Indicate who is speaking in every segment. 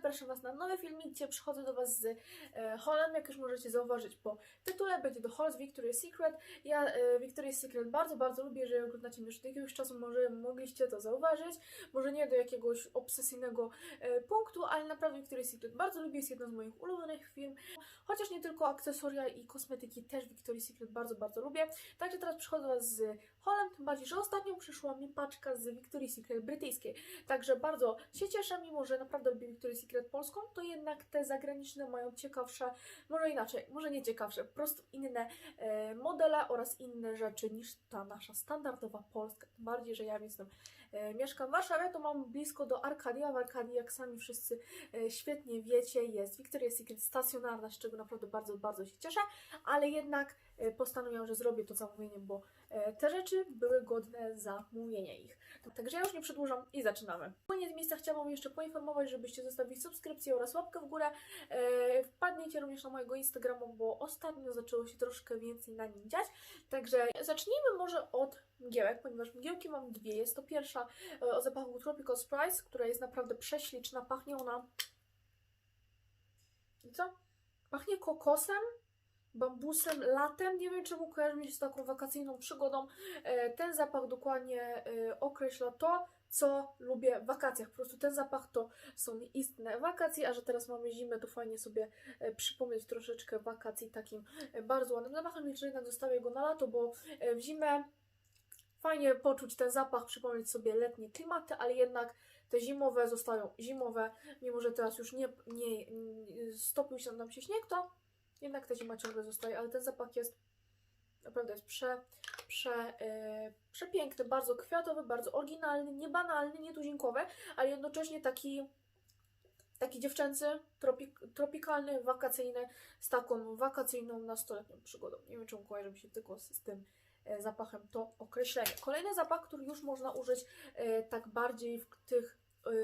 Speaker 1: zapraszam Was na nowy filmik, gdzie przychodzę do Was z e, holem, jak już możecie zauważyć po tytule, będzie to haul z Victoria's Secret. Ja e, Victoria's Secret bardzo, bardzo lubię, jeżeli oglądacie mnie już od jakiegoś czasu, może mogliście to zauważyć, może nie do jakiegoś obsesyjnego e, punktu, ale naprawdę Victoria's Secret bardzo lubię, jest jedno z moich ulubionych firm, chociaż nie tylko akcesoria i kosmetyki, też Victoria's Secret bardzo, bardzo lubię. Także teraz przychodzę do Was z holem, tym bardziej, że ostatnio przyszła mi paczka z Victoria's Secret brytyjskiej. Także bardzo się cieszę, mimo że naprawdę lubię Victoria's Secret polską, to jednak te zagraniczne mają ciekawsze, może inaczej, może nie ciekawsze, po prostu inne e, modele oraz inne rzeczy niż ta nasza standardowa polska. Tym bardziej, że ja jestem, e, mieszkam w Warszawie, to mam blisko do Arkadia. W Arkadii, jak sami wszyscy e, świetnie wiecie, jest Victoria's Secret stacjonarna, z czego naprawdę bardzo, bardzo się cieszę, ale jednak postanowiłam, że zrobię to zamówienie, bo te rzeczy były godne zamówienia ich. Także ja już nie przedłużam i zaczynamy. Na koniec miejsca chciałabym jeszcze poinformować, żebyście zostawili subskrypcję oraz łapkę w górę. E, wpadnijcie również na mojego Instagrama, bo ostatnio zaczęło się troszkę więcej na nim dziać. Także zacznijmy może od mgiełek, ponieważ mgiełki mam dwie. Jest to pierwsza e, o zapachu Tropical Surprise, która jest naprawdę prześliczna. Pachnie ona... I co? Pachnie kokosem, bambusem, latem. Nie wiem, czemu kojarzy mi się z taką wakacyjną przygodą. E, Ten zapach dokładnie e, określa to, co lubię w wakacjach. Po prostu ten zapach to są istne wakacje, a że teraz mamy zimę, to fajnie sobie e, przypomnieć troszeczkę wakacji takim bardzo ładnym zapachem. Że jednak zostawię go na lato, bo w zimę fajnie poczuć ten zapach, przypomnieć sobie letnie klimaty, ale jednak te zimowe zostają zimowe, mimo że teraz już nie, nie stopił się nam się śnieg, to jednak ta zima ciągle zostaje, ale ten zapach jest naprawdę jest prze, prze, e, przepiękny, bardzo kwiatowy, bardzo oryginalny, niebanalny, nietuzinkowy, ale jednocześnie taki taki dziewczęcy, tropik, tropikalny, wakacyjny, z taką wakacyjną, nastoletnią przygodą. Nie wiem, czemu kojarzy mi się tylko z, z tym e, zapachem to określenie. Kolejny zapach, który już można użyć e, tak bardziej w tych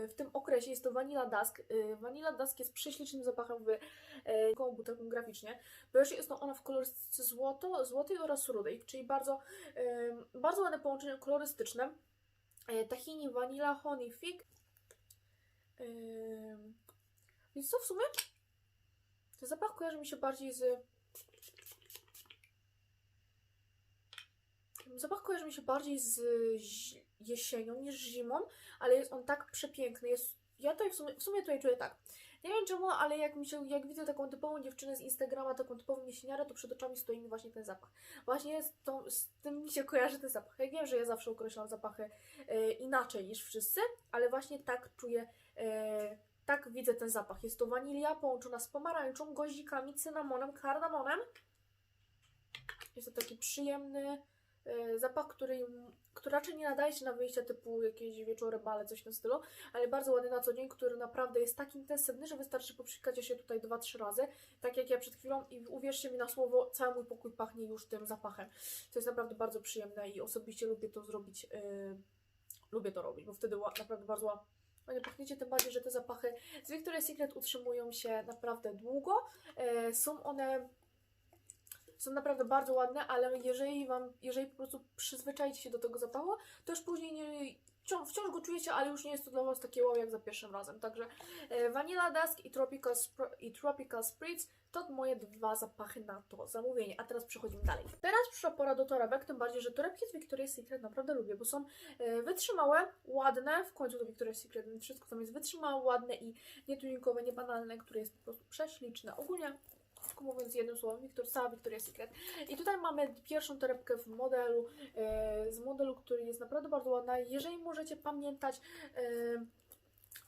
Speaker 1: w tym okresie jest to Vanilla Dusk. E, Vanilla Dusk jest prześlicznym zapachem w e, koło butelką graficznie, ponieważ jest ona w kolorystyce złoto, złotej oraz rudej, czyli bardzo, e, bardzo ładne połączenie kolorystyczne. E, Tahini, vanilla, honey, fig. Więc co w sumie? Ten zapach kojarzy mi się bardziej z Zapach kojarzy mi się bardziej z jesienią niż zimą, ale jest on tak przepiękny. Jest, ja tutaj w sumie, w sumie tutaj czuję tak. Nie wiem czemu, ale jak mi się, jak widzę taką typową dziewczynę z Instagrama, taką typową jesieniarę, to przed oczami stoi mi właśnie ten zapach. Właśnie z, tą, z tym mi się kojarzy ten zapach. Ja wiem, że ja zawsze określam zapachy e, inaczej niż wszyscy, ale właśnie tak czuję, e, tak widzę ten zapach. Jest to wanilia połączona z pomarańczą, gozikami, cynamonem, kardamonem. Jest to taki przyjemny zapach, który, który raczej nie nadaje się na wyjścia typu jakieś wieczory, bale, coś w tym stylu, ale bardzo ładny na co dzień, który naprawdę jest tak intensywny, że wystarczy poprzykać się tutaj 2-3 razy, tak jak ja przed chwilą i uwierzcie mi na słowo, cały mój pokój pachnie już tym zapachem. To jest naprawdę bardzo przyjemne i osobiście lubię to zrobić, e, lubię to robić, bo wtedy naprawdę bardzo ładnie pachniecie, tym bardziej, że te zapachy z Victoria's Secret utrzymują się naprawdę długo. E, są one są naprawdę bardzo ładne, ale jeżeli wam, jeżeli po prostu przyzwyczajicie się do tego zapachu, to już później nie, wciąż, go czujecie, ale już nie jest to dla was takie wow jak za pierwszym razem. Także e, Vanilla Dusk i Tropical, i Tropical Spritz to moje dwa zapachy na to zamówienie. A teraz przechodzimy dalej. Teraz przyszła pora do torebek, tym bardziej, że torebki z Victoria's Secret naprawdę lubię, bo są e, wytrzymałe, ładne, w końcu to Victoria's Secret, wszystko tam jest wytrzymałe, ładne i nietuzinkowe, niebanalne, które jest po prostu prześliczne. Ogólnie krótko mówiąc jednym słowem, Victor, cała Victoria's Secret. I tutaj mamy pierwszą torebkę w modelu, e, z modelu, który jest naprawdę bardzo ładna. Jeżeli możecie pamiętać, e,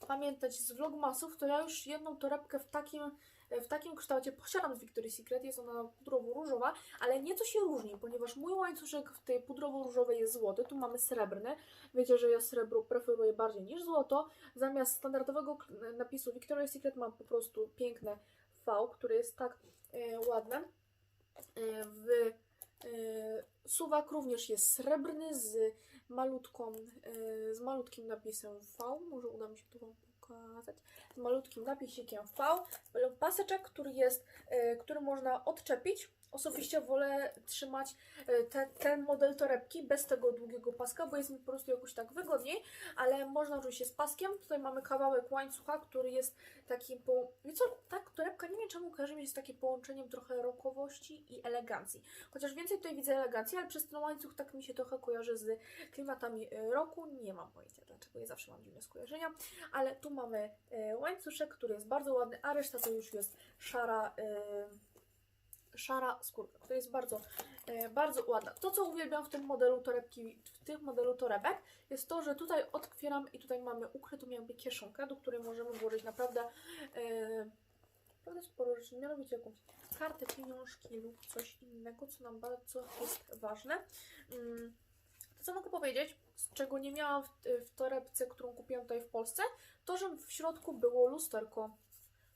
Speaker 1: pamiętać z vlogmasów, to ja już jedną torebkę w takim, w takim kształcie posiadam z Victoria's Secret. Jest ona pudrowo-różowa, ale nieco się różni, ponieważ mój łańcuszek w tej pudrowo-różowej jest złoty, tu mamy srebrny. Wiecie, że ja srebro preferuję bardziej niż złoto. Zamiast standardowego napisu Victoria's Secret mam po prostu piękne V, które jest tak e, ładne. E, w e, suwak również jest srebrny z malutką, z malutkim napisem V. Może uda mi się to Wam pokazać. Z malutkim napisikiem V. Paseczek, który jest, który można odczepić osobiście wolę trzymać e, te, ten model torebki bez tego długiego paska, bo jest mi po prostu jakoś tak wygodniej, ale można oczywiście z paskiem. Tutaj mamy kawałek łańcucha, który jest takim po... Wie co, tak, torebka nie wiem czemu kojarzy mi z takim połączeniem trochę rokowości i elegancji. Chociaż więcej tutaj widzę elegancji, ale przez ten łańcuch tak mi się trochę kojarzy z klimatami e, roku. Nie mam pojęcia dlaczego, ja zawsze mam dziwne skojarzenia. Ale tu mamy e, łańcuszek, który jest bardzo ładny, a reszta to już jest szara... E, szara skórka, która jest bardzo, e, bardzo ładna. To, co uwielbiam w tym modelu torebki, w tym modelu torebek, jest to, że tutaj otwieram i tutaj mamy ukrytą jakby kieszonkę, do której możemy włożyć naprawdę, e, naprawdę sporo rzeczy, mianowicie jakąś kartę, pieniążki lub coś innego, co nam bardzo jest ważne. Mm, to, co mogę powiedzieć, z czego nie miałam w, w torebce, którą kupiłam tutaj w Polsce, to, że w środku było lusterko.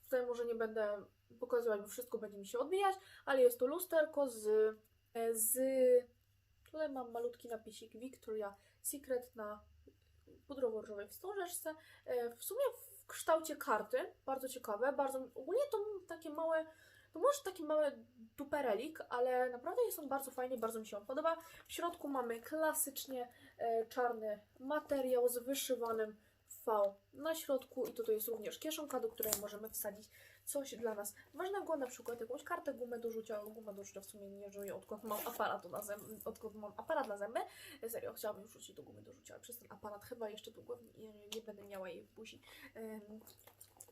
Speaker 1: Tutaj może nie będę pokazywać, bo wszystko będzie mi się odbijać, ale jest to lusterko z, e, z tutaj mam malutki napisik Victoria Secret na pudrowo-różowej wstążeczce. E, W sumie w kształcie karty, bardzo ciekawe, bardzo, ogólnie to takie małe, to może taki mały duperelik, ale naprawdę jest on bardzo fajny, bardzo mi się on podoba. W środku mamy klasycznie e, czarny materiał z wyszywanym V na środku i tutaj jest również kieszonka, do której możemy wsadzić coś dla nas ważnego, na przykład jakąś kartę, gumę do rzucia, gumę do rzucia w sumie nie żyję, odkąd mam aparat na zęby, odkąd mam aparat na zęby, serio, chciałabym już rzucić do gumy do rzucia, ale przez ten aparat chyba jeszcze długo nie, nie będę miała jej w buzi. Ym,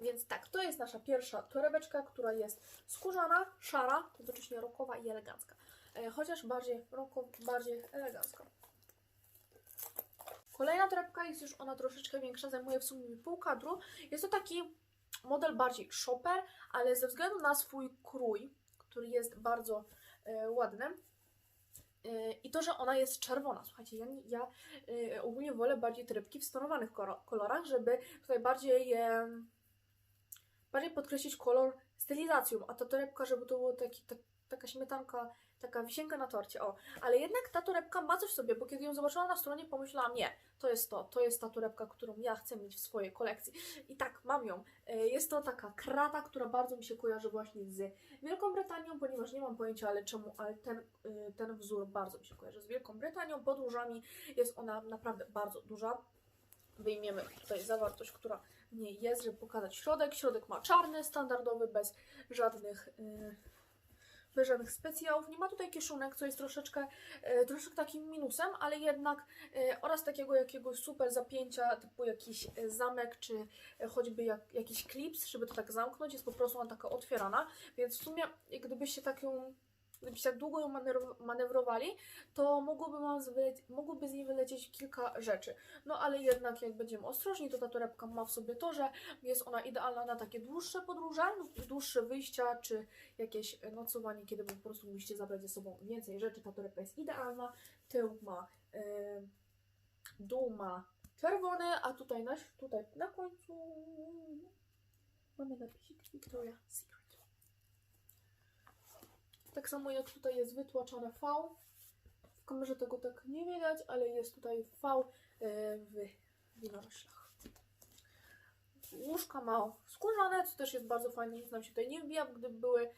Speaker 1: Więc tak, to jest nasza pierwsza torebeczka, która jest skórzana, szara, jednocześnie rokowa i elegancka. E, Chociaż bardziej roko, bardziej elegancka. Kolejna torebka jest już ona troszeczkę większa, zajmuje w sumie pół kadru. Jest to taki model bardziej shopper, ale ze względu na swój krój, który jest bardzo e, ładny, e, i to, że ona jest czerwona. Słuchajcie, ja, ja e, ogólnie wolę bardziej torebki w stonowanych kolorach, żeby tutaj bardziej e, bardziej podkreślić kolor stylizacją, a ta torebka, żeby to było taki, tak, taka śmietanka, taka wisienka na torcie, o. Ale jednak ta torebka ma coś w sobie, bo kiedy ją zobaczyłam na stronie, pomyślałam, nie, to jest to, to jest ta torebka, którą ja chcę mieć w swojej kolekcji. I tak, mam ją. E, Jest to taka krata, która bardzo mi się kojarzy właśnie z Wielką Brytanią, ponieważ nie mam pojęcia, ale czemu, ale ten, y, ten wzór bardzo mi się kojarzy z Wielką Brytanią, podłużami. Jest ona naprawdę bardzo duża. Wyjmiemy tutaj zawartość, która w niej jest, żeby pokazać środek. Środek ma czarny, standardowy, bez żadnych, y, bez żadnych specjałów. Nie ma tutaj kieszonek, co jest troszeczkę, y, troszeczkę takim minusem, ale jednak y, oraz takiego jakiegoś super zapięcia, typu jakiś y, zamek, czy choćby jak, jakiś klips, żeby to tak zamknąć. Jest po prostu ona taka otwierana, więc w sumie gdybyście tak ją gdybyście tak długo ją manewr- manewrowali, to mogłoby, mogłoby z niej wylecieć kilka rzeczy. No ale jednak jak będziemy ostrożni, to ta torebka ma w sobie to, że jest ona idealna na takie dłuższe podróże dłuższe wyjścia, czy jakieś nocowanie, kiedy po prostu musicie zabrać ze sobą więcej rzeczy. Ta torebka jest idealna. Tył ma, yy, dół ma czerwony, a tutaj na, tutaj na końcu mamy napisik Victoria Secret. Tak samo jak tutaj jest wytłaczane V. W kamerze tego tak nie widać, ale jest tutaj V e, w winoroślach. Łóżka ma skórzane, co też jest bardzo fajne, nic nam się tutaj nie wbija, gdyby były, e,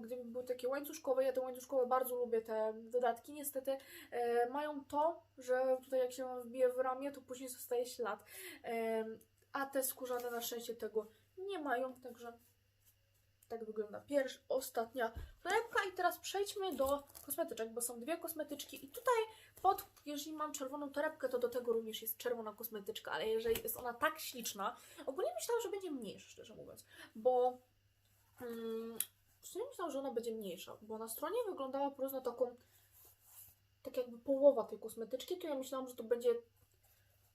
Speaker 1: gdyby były takie łańcuszkowe, ja te łańcuszkowe bardzo lubię, te dodatki niestety e, mają to, że tutaj jak się wbije w ramię, to później zostaje ślad, a te skórzane na szczęście tego nie mają, także tak wygląda pierwsza, ostatnia. Torebka i teraz przejdźmy do kosmetyczek, bo są dwie kosmetyczki i tutaj pod, jeżeli mam czerwoną torebkę, to do tego również jest czerwona kosmetyczka, ale jeżeli jest ona tak śliczna, ogólnie myślałam, że będzie mniejsza, szczerze mówiąc, bo mm, w sumie myślałam, że ona będzie mniejsza, bo na stronie wyglądała po prostu taką tak jakby połowa tej kosmetyczki, to ja myślałam, że to będzie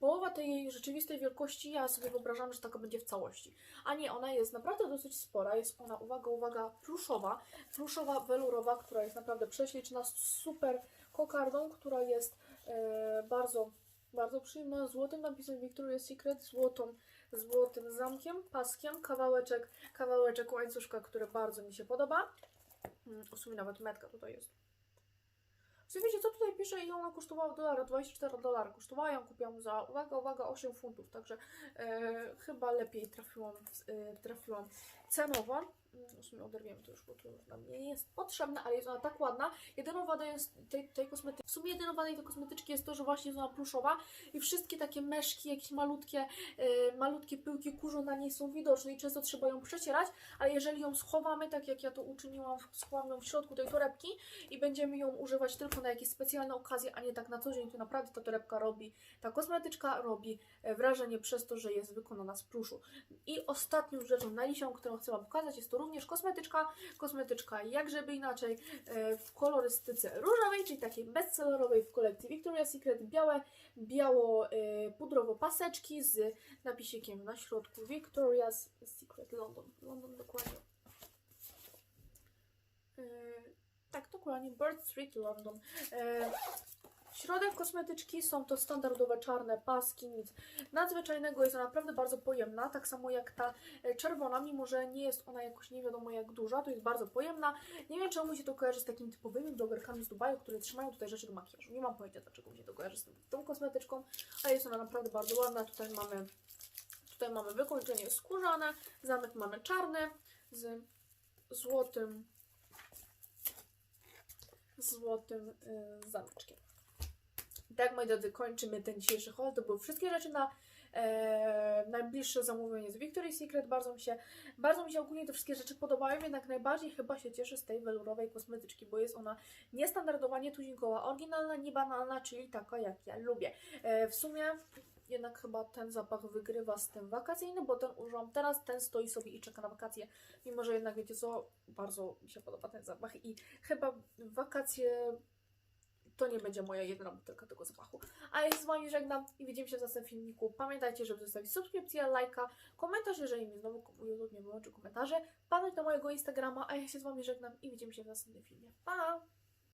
Speaker 1: połowa tej rzeczywistej wielkości, ja sobie wyobrażam, że taka będzie w całości. A nie, ona jest naprawdę dosyć spora. Jest ona, uwaga, uwaga, pluszowa. Pluszowa, welurowa, która jest naprawdę prześliczna, z super kokardą, która jest e, bardzo, bardzo przyjemna. Złotym napisem Victoria's Secret, złotą, złotym zamkiem, paskiem, kawałeczek, kawałeczek łańcuszka, który bardzo mi się podoba. Mm, W sumie nawet metka tutaj jest. So wiecie, co tutaj pisze i ona kosztowała dolara, 24 dolary kosztowała, ją kupiłam za, uwaga, uwaga, 8 funtów, także e, chyba lepiej trafiłam, e, trafiłam cenowo. W sumie oderwiemy to już, bo to już nam nie jest potrzebne, ale jest ona tak ładna. Jedyną wadą jest tej, tej kosmetyczki. W sumie jedyną wadą tej kosmetyczki jest to, że właśnie jest ona pluszowa i wszystkie takie meszki, jakieś malutkie, e, malutkie pyłki kurzu na niej są widoczne i często trzeba ją przecierać, ale jeżeli ją schowamy, tak jak ja to uczyniłam, schowam ją w środku tej torebki i będziemy ją używać tylko na jakieś specjalne okazje, a nie tak na co dzień, to naprawdę ta torebka robi, ta kosmetyczka robi e, wrażenie przez to, że jest wykonana z pluszu. I ostatnią rzeczą najlisią, którą chcę Wam pokazać, jest to również kosmetyczka. Kosmetyczka, jak żeby inaczej, e, w kolorystyce różowej, czyli takiej bestsellerowej w kolekcji Victoria's Secret. Białe, biało-pudrowo paseczki z napisikiem na środku Victoria's Secret London. London dokładnie. E, tak, dokładnie. Bird Street London. Środek kosmetyczki są to standardowe czarne paski, nic nadzwyczajnego. Jest ona naprawdę bardzo pojemna, tak samo jak ta e, czerwona, mimo że nie jest ona jakoś nie wiadomo jak duża, to jest bardzo pojemna. Nie wiem czemu się to kojarzy z takimi typowymi blogerkami z Dubaju, które trzymają tutaj rzeczy do makijażu. Nie mam pojęcia dlaczego mi się to kojarzy z tą, kosmetyczką, ale jest ona naprawdę bardzo ładna. Tutaj mamy, tutaj mamy wykończenie skórzane, zamek mamy czarny z złotym złotym y, zameczkiem. Tak, moi drodzy, kończymy ten dzisiejszy haul. To były wszystkie rzeczy na e, najbliższe zamówienie z Victoria's Secret. Bardzo mi się, bardzo mi się ogólnie te wszystkie rzeczy podobają, jednak najbardziej chyba się cieszę z tej welurowej kosmetyczki, bo jest ona niestandardowa, nietuzinkowa, oryginalna, nie banalna, czyli taka jak ja lubię. E, w sumie jednak chyba ten zapach wygrywa z tym wakacyjnym, bo ten używam teraz, ten stoi sobie i czeka na wakacje, mimo że jednak wiecie co, bardzo mi się podoba ten zapach i chyba wakacje to nie będzie moja jedyna butelka tego zapachu. A ja się z Wami żegnam i widzimy się w następnym filmiku. Pamiętajcie, żeby zostawić subskrypcję, lajka, komentarz, jeżeli mnie znowu YouTube nie wyłączy komentarzy, padać na mojego Instagrama, a ja się z Wami żegnam i widzimy się w następnym filmie. Pa!